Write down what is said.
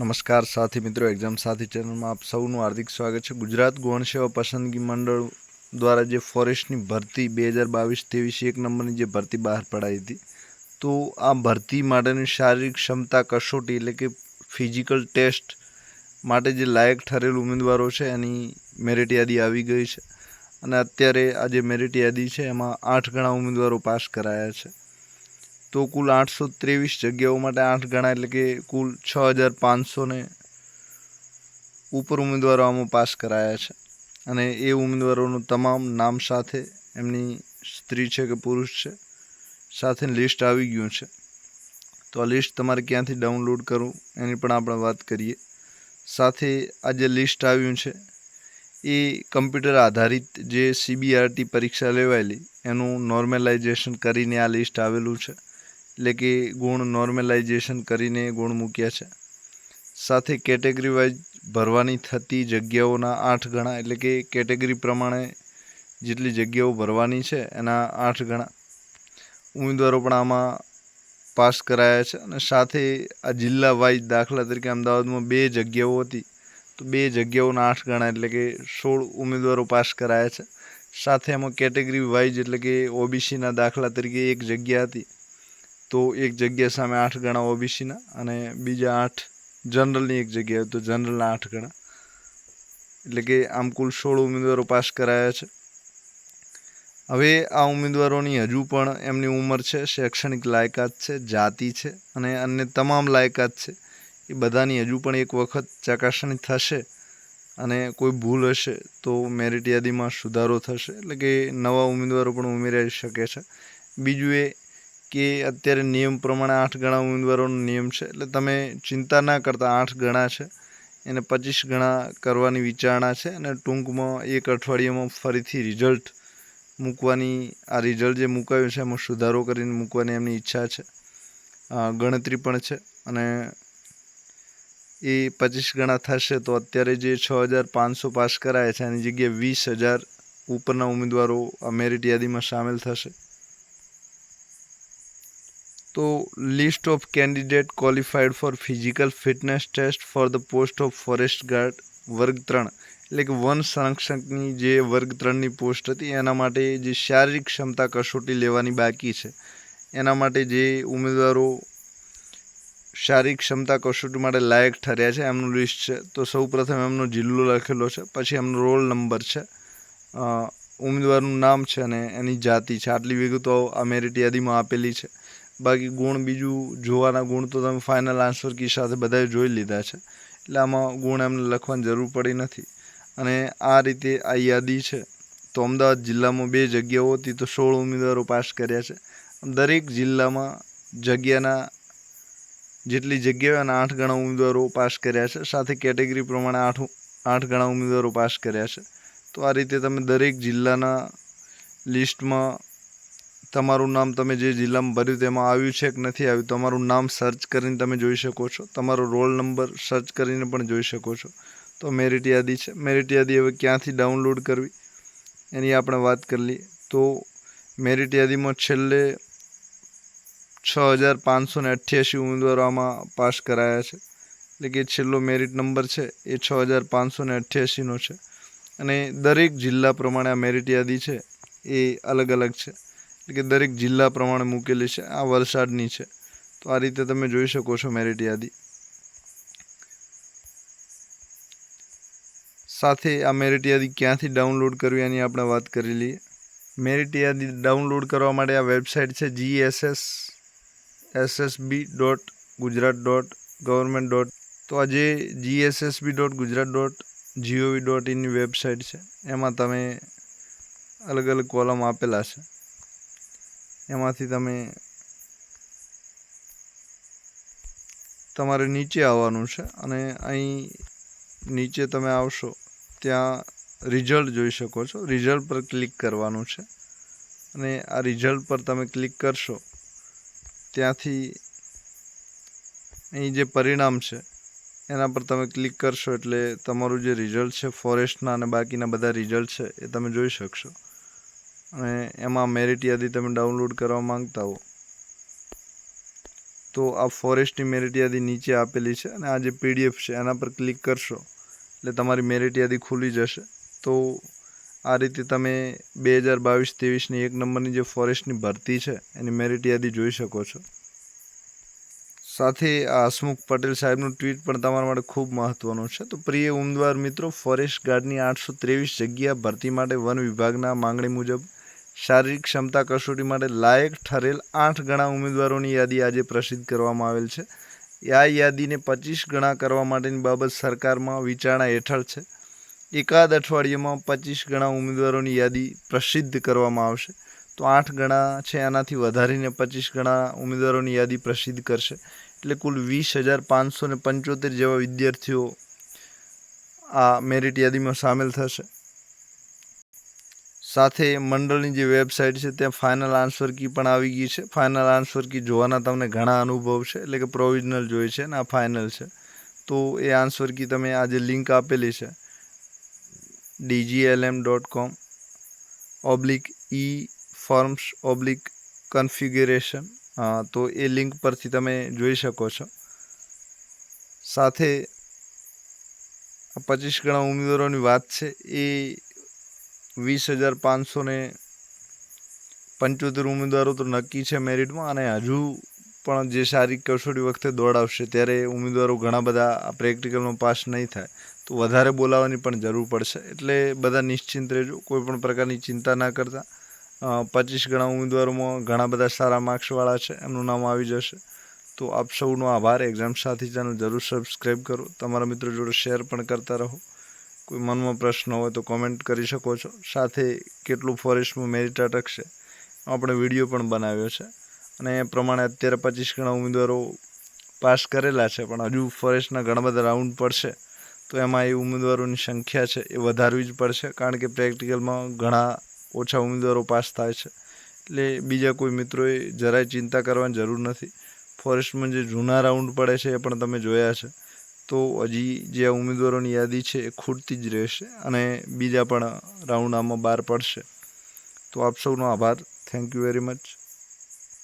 નમસ્કાર સાથી મિત્રો એક્ઝામ સાથી ચેનલમાં આપ સૌનું હાર્દિક સ્વાગત છે. ગુજરાત ગૌણ સેવા પસંદગી મંડળ દ્વારા જે ફોરેસ્ટની ભરતી બે હજાર બાવીસ ત્રેવીસ એક નંબરની જે ભરતી બહાર પડાઈ હતી, તો આ ભરતી માટેની શારીરિક ક્ષમતા કસોટી એટલે કે ફિઝિકલ ટેસ્ટ માટે જે લાયક ઠરેલ ઉમેદવારો છે, એની મેરિટ યાદી આવી ગઈ છે. અને અત્યારે આ જે મેરિટ યાદી છે, એમાં આઠ ગણા ઉમેદવારો પાસ કરાયા છે. તો કુલ આઠસો ત્રેવીસ જગ્યાઓ માટે આઠ ગણા, એટલે કે કુલ છ હજાર પાંચસોને ઉપર ઉમેદવારો આમાં પાસ કરાયા છે. અને એ ઉમેદવારોનું તમામ નામ સાથે એમની સ્ત્રી છે કે પુરુષ છે, સાથે લિસ્ટ આવી ગયું છે. તો આ લિસ્ટ તમારે ક્યાંથી ડાઉનલોડ કરવું એની પણ આપણે વાત કરીએ. સાથે આ જે લિસ્ટ આવ્યું છે, એ કમ્પ્યુટર આધારિત જે સીબીઆરટી પરીક્ષા લેવાયેલી, એનું નોર્મલાઇઝેશન કરીને આ લિસ્ટ આવેલું છે. એટલે કે ગુણ નોર્મલાઇઝેશન કરીને ગુણ મૂક્યા છે. સાથે કેટેગરી વાઇઝ ભરવાની થતી જગ્યાઓના આઠ ગણા એટલે કે કેટેગરી પ્રમાણે જેટલી જગ્યાઓ ભરવાની છે એના આઠ ગણા ઉમેદવારો પણ આમાં પાસ કરાયા છે અને સાથે આ જિલ્લા વાઇઝ દાખલા તરીકે અમદાવાદમાં બે જગ્યાઓ હતી. તો બે જગ્યાઓના આઠ ગણા એટલે કે સોળ ઉમેદવારો પાસ કરાયા છે. સાથે એમાં કેટેગરી વાઇઝ એટલે કે ઓબીસીના દાખલા તરીકે એક જગ્યા હતી. તો એક જગ્યા સામે આઠ ગણા ઓબીસીના અને બીજા આઠ જનરલની એક જગ્યા તો જનરલના આઠ ગણા. એટલે કે આમ કુલ સોળ ઉમેદવારો પાસ કરાયા છે. હવે આ ઉમેદવારોની હજુ પણ એમની ઉંમર છે, શૈક્ષણિક લાયકાત છે, જાતિ છે અને અન્ય તમામ લાયકાત છે. એ બધાની હજુ પણ એક વખત ચકાસણી થશે અને કોઈ ભૂલ હશે તો મેરિટ યાદીમાં સુધારો થશે. એટલે કે નવા ઉમેદવારો પણ ઉમેરાઈ શકે છે. બીજું એ કે અત્યારે નિયમ પ્રમાણે આઠ ગણા ઉમેદવારોનો નિયમ છે? એટલે તમે ચિંતા ના કરતા, આઠ ગણા છે. એને પચીસ ગણા કરવાની વિચારણા છે અને ટૂંકમાં એક અઠવાડિયામાં ફરીથી રિઝલ્ટ મૂકવાની, આ રિઝલ્ટ જે મુકાયું છે, એમાં સુધારો કરીને મૂકવાની એમની ઈચ્છા છે. ગણતરી પણ છે અને એ પચીસ ગણા થશે તો અત્યારે જે છ હજાર પાંચસો પાસ કરાયા છે, એની જગ્યાએ વીસ હજાર ઉપરના ઉમેદવારો મેરિટ યાદીમાં સામેલ થશે. તો list of candidate qualified for physical fitness test for the post of forest guard વર્ગ ત્રણ. એટલે કે વન સંરક્ષકની જે વર્ગ ત્રણની પોસ્ટ હતી, એના માટે જે શારીરિક ક્ષમતા કસોટી લેવાની બાકી છે. એના માટે જે ઉમેદવારો શારીરિક ક્ષમતા કસોટી માટે લાયક ઠર્યા છે, એમનું લિસ્ટ છે. તો સૌ પ્રથમ એમનો જિલ્લો લખેલો છે, પછી એમનો રોલ નંબર છે. ઉમેદવારનું નામ છે અને એની જાતિ છે. આટલી વિગતો આ મેરિટ યાદીમાં આપેલી છે. બાકી ગુણ બીજું જોવાના ગુણ તો તમે ફાઇનલ આન્સર કી સાથે બધાએ જોઈ લીધા છે. એટલે આમાં ગુણ એમને લખવાની જરૂર પડી નથી. અને આ રીતે આ યાદી છે, તો અમદાવાદ જિલ્લામાં બે જગ્યાઓ હતી, તો સોળ ઉમેદવારો પાસ કર્યા છે. દરેક જિલ્લામાં જગ્યાના જેટલી જગ્યાઓ અને આઠ ગણા ઉમેદવારો પાસ કર્યા છે, સાથે કેટેગરી પ્રમાણે આઠ આઠ ગણા ઉમેદવારો પાસ કર્યા છે. તો આ રીતે તમે દરેક જિલ્લાના લિસ્ટમાં તમારું નામ તમે જે જિલ્લામાં ભર્યું તેમાં આવ્યું છે કે નથી આવ્યું, તમારું નામ સર્ચ કરીને તમે જોઈ શકો છો. તમારો રોલ નંબર સર્ચ કરીને પણ જોઈ શકો છો. તો મેરિટ યાદી છે. મેરિટ યાદી હવે ક્યાંથી ડાઉનલોડ કરવી? એની આપણે વાત કરી લઈએ. તો મેરિટ યાદીમાં છેલ્લે છ હજાર પાંચસો ને અઠ્યાસી ઉમેદવારો આમાં પાસ કરાયા છે. એટલે કે છેલ્લો મેરિટ નંબર છે એ છ હજાર પાંચસો ને અઠ્યાસીનો છે. અને દરેક જિલ્લા પ્રમાણે આ મેરિટ યાદી છે એ અલગ અલગ છે. એટલે કે દરેક જિલ્લા પ્રમાણે મૂકેલી છે. આ વલસાડની છે. તો આ રીતે તમે જોઈ શકો છો મેરિટ યાદી. સાથે આ મેરિટ યાદી ક્યાંથી ડાઉનલોડ કરવી એની આપણે વાત કરી લઈએ. મેરિટ યાદી ડાઉનલોડ કરવા માટે આ વેબસાઇટ છે GSS SSB dot Gujarat dot government dot, તો આ જે GSSSB dot Gujarat dot GOV dot ઇનની website છે. એમાં તમે અલગ અલગ કોલમ આપેલા છે. એમાંથી તમે તમારે નીચે આવવાનું છે અને અહીં નીચે તમે આવશો, ત્યાં રિઝલ્ટ જોઈ શકો છો. રિઝલ્ટ પર ક્લિક કરવાનું છે. અને આ રિઝલ્ટ પર તમે ક્લિક કરશો, ત્યાંથી અહીં જે પરિણામ છે, એના પર તમે ક્લિક કરશો એટલે તમારું જે રિઝલ્ટ છે ફોરેસ્ટના અને બાકીના બધા રિઝલ્ટ છે, એ તમે જોઈ શકશો. અને એમાં મેરિટ યાદી તમે ડાઉનલોડ કરવા માંગતા હો. તો આ ફોરેસ્ટની મેરિટ યાદી નીચે આપેલી છે અને આ જે પીડીએફ છે એના પર ક્લિક કરશો એટલે તમારી મેરિટ યાદી ખુલી જશે. તો આ રીતે તમે બે હજાર બાવીસ ત્રેવીસની એક નંબરની જે ફોરેસ્ટની ભરતી છે એની મેરિટ યાદી જોઈ શકો છો. સાથે આ હસમુખ પટેલ સાહેબનું ટ્વીટ પણ તમારા માટે ખૂબ મહત્વનું છે. તો પ્રિય ઉમેદવાર મિત્રો, ફોરેસ્ટ ગાર્ડની આઠસો ત્રેવીસ જગ્યા ભરતી માટે વન વિભાગના માંગણી મુજબ શારીરિક ક્ષમતા કસોટી માટે લાયક ઠરેલ આઠ ગણા ઉમેદવારોની યાદી આજે પ્રસિદ્ધ કરવામાં આવેલ છે. આ યાદીને પચીસ ગણા કરવા માટેની બાબત સરકારમાં વિચારણા હેઠળ છે. એકાદ અઠવાડિયામાં પચીસ ગણા ઉમેદવારોની યાદી પ્રસિદ્ધ કરવામાં આવશે. તો આઠ ગણા છે આનાથી વધારીને પચીસ ગણા ઉમેદવારોની યાદી પ્રસિદ્ધ કરશે. એટલે કુલ વીસ હજાર પાંચસો ને પંચોતેર જેવા વિદ્યાર્થીઓ આ મેરિટ યાદીમાં સામેલ થશે. સાથે મંડળની જે વેબસાઇટ છે, ત્યાં ફાઇનલ આન્સર કી પણ આવી ગઈ છે. ફાઇનલ આન્સર કી જોવાના તમને ઘણા અનુભવ છે, એટલે કે પ્રોવિઝનલ જોઈએ છે અને આ ફાઇનલ છે. તો એ આન્સર કી તમે આ જે લિંક આપેલી છે DGLM dot com oblique e forms oblique configuration તો એ લિંક પરથી તમે જોઈ શકો છો. સાથે પચીસ ગણા ઉમેદવારોની વાત છે, એ વીસ હજાર પાંચસો ને પંચોતેર ઉમેદવારો તો નક્કી છે મેરિટમાં અને હજુ પણ જે શારીરિક કસોટી વખતે દોડાવશે ત્યારે ઉમેદવારો ઘણા બધા પ્રેક્ટિકલમાં પાસ નહીં થાય. તો વધારે બોલાવવાની પણ જરૂર પડશે. એટલે બધા નિશ્ચિંત રહેજો. કોઈ પણ પ્રકારની ચિંતા ના કરતા. પચીસ ગણા ઉમેદવારોમાં ઘણા બધા સારા માર્ક્સવાળા છે. એમનું નામ આવી જશે. તો આપ સૌનો આભાર. એક્ઝામ સાથી ચેનલ જરૂર સબસ્ક્રાઈબ કરો. તમારા મિત્રો જોડે શેર પણ કરતા રહો. કોઈ મનમાં પ્રશ્ન હોય તો કોમેન્ટ કરી શકો છો. સાથે કેટલું ફોરેસ્ટમાં મેરિટ અટકશે, આપણે વીડિયો પણ બનાવ્યો છે. અને એ પ્રમાણે અત્યારે પચીસ ઘણા ઉમેદવારો પાસ કરેલા છે, પણ હજુ ફોરેસ્ટના ઘણા બધા રાઉન્ડ પડશે. તો એમાં એ ઉમેદવારોની સંખ્યા છે એ વધારવી જ પડશે, કારણ કે પ્રેક્ટિકલમાં ઘણા ઓછા ઉમેદવારો પાસ થાય છે. એટલે બીજા કોઈ મિત્રોએ જરાય ચિંતા કરવાની જરૂર નથી. ફોરેસ્ટમાં જે જૂના રાઉન્ડ પડે છે એ પણ તમે જોયા છે. તો હજી જે ઉમેદવારોની યાદી છે એ ખૂટતી જ રહેશે અને બીજા પણ રાઉન્ડ આમાં બહાર પડશે. તો આપ સૌનો આભાર. Thank you very much